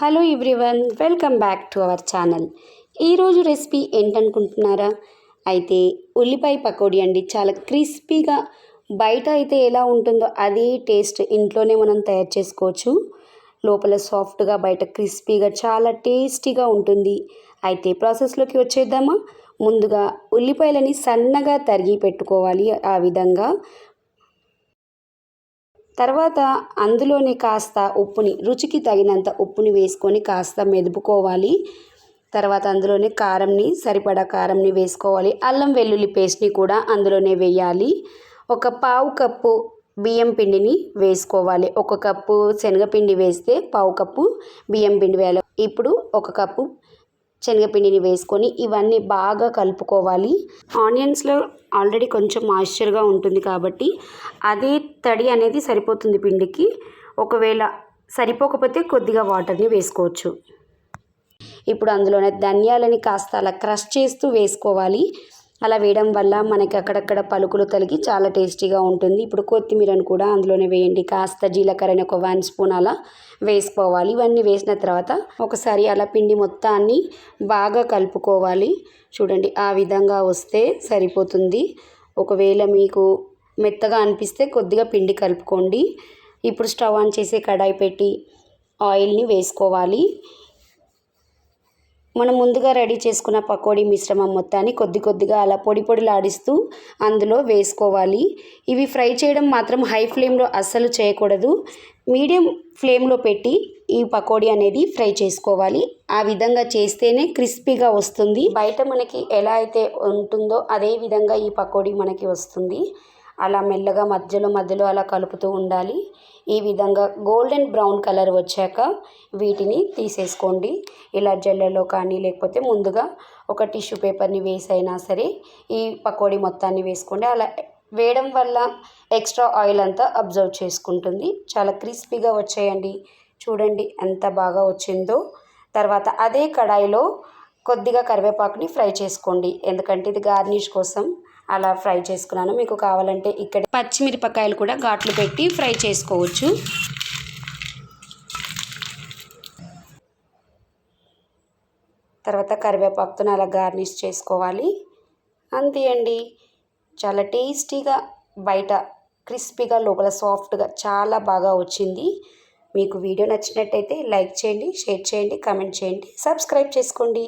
Hello everyone welcome back to our channel. ఈరోజు recipe ఏంటనుకుంటున్నారా? అయితే ఉల్లిపాయ పకోడీ అండి. చాలా క్రిస్పీగా బయట అయితే ఎలా ఉంటుందో అదే టేస్ట్ ఇంట్లోనే మనం తయారు చేసుకోవచ్చు. లోపల సాఫ్ట్గా బయట క్రిస్పీగా చాలా టేస్టీగా ఉంటుంది. అయితే ప్రాసెస్లోకి వచ్చేద్దామా? ముందుగా ఉల్లిపాయలని సన్నగా తరిగి పెట్టుకోవాలి. ఆ విధంగా తర్వాత అందులోనే కాస్త ఉప్పుని రుచికి తగినంత ఉప్పుని వేసుకొని కాస్త మెదుపుకోవాలి. తర్వాత అందులోనే కారంని సరిపడా కారంని వేసుకోవాలి. అల్లం వెల్లుల్లి పేస్ట్ని కూడా అందులోనే వేయాలి. ఒక పావు కప్పు బియ్యం పిండిని వేసుకోవాలి. ఒక కప్పు శనగపిండి వేస్తే పావు కప్పు బియ్యం పిండి వేయాలి. ఇప్పుడు ఒక కప్పు శనగపిండిని వేసుకొని ఇవన్నీ బాగా కలుపుకోవాలి. ఆనియన్స్లో ఆల్రెడీ కొంచెం మాయిశ్చర్గా ఉంటుంది కాబట్టి అదే తడి అనేది సరిపోతుంది పిండికి. ఒకవేళ సరిపోకపోతే కొద్దిగా వాటర్ని వేసుకోవచ్చు. ఇప్పుడు అందులోనే ధనియాలని కాస్త అలా క్రష్ చేస్తూ వేసుకోవాలి. అలా వేయడం వల్ల మనకి అక్కడక్కడ పలుకులు తలిగి చాలా టేస్టీగా ఉంటుంది. ఇప్పుడు కొత్తిమీరను కూడా అందులోనే వేయండి. కాస్త జీలకర్రని ఒక వన్ స్పూన్ అలా వేసుకోవాలి. ఇవన్నీ వేసిన తర్వాత ఒకసారి అలా పిండి మొత్తాన్ని బాగా కలుపుకోవాలి. చూడండి ఆ విధంగా వస్తే సరిపోతుంది. ఒకవేళ మీకు మెత్తగా అనిపిస్తే కొద్దిగా పిండి కలుపుకోండి. ఇప్పుడు స్టవ్ ఆన్ చేసి కడాయి పెట్టి ఆయిల్ని వేసుకోవాలి. మనం ముందుగా రెడీ చేసుకున్న పకోడీ మిశ్రమం మొత్తాన్ని కొద్ది కొద్దిగా అలా పొడి పొడిలాడిస్తూ అందులో వేసుకోవాలి. ఇవి ఫ్రై చేయడం మాత్రం హై ఫ్లేమ్లో అస్సలు చేయకూడదు. మీడియం ఫ్లేమ్లో పెట్టి ఈ పకోడీ అనేది ఫ్రై చేసుకోవాలి. ఆ విధంగా చేస్తేనే క్రిస్పీగా వస్తుంది. బయట మనకి ఎలా అయితే ఉంటుందో అదే విధంగా ఈ పకోడీ మనకి వస్తుంది. అలా మెల్లగా మధ్యలో మధ్యలో అలా కలుపుతూ ఉండాలి. ఈ విధంగా గోల్డెన్ బ్రౌన్ కలర్ వచ్చాక వీటిని తీసేసుకోండి. ఇలా జల్లలో కానీ లేకపోతే ముందుగా ఒక టిష్యూ పేపర్ని వేసైనా సరే ఈ పకోడీ మొత్తాన్ని వేసుకోండి. అలా వేయడం వల్ల ఎక్స్ట్రా ఆయిల్ అంతా అబ్జర్వ్ చేసుకుంటుంది. చాలా క్రిస్పీగా వచ్చాయండి. చూడండి ఎంత బాగా వచ్చిందో. తర్వాత అదే కడాయిలో కొద్దిగా కరివేపాకుని ఫ్రై చేసుకోండి. ఎందుకంటే ఇది గార్నిష్ కోసం. అలా ఫ్రై చేసుకున్నాను. మీకు కావాలంటే ఇక్కడ పచ్చిమిరపకాయలు కూడా ఘాట్లు పెట్టి ఫ్రై చేసుకోవచ్చు. తర్వాత కరివేపాకుతో అలా గార్నిష్ చేసుకోవాలి. అంతే అండి చాలా టేస్టీగా బయట క్రిస్పీగా లోపల సాఫ్ట్గా చాలా బాగా వచ్చింది. మీకు వీడియో నచ్చినట్టయితే లైక్ చేయండి షేర్ చేయండి కామెంట్ చేయండి సబ్స్క్రైబ్ చేసుకోండి.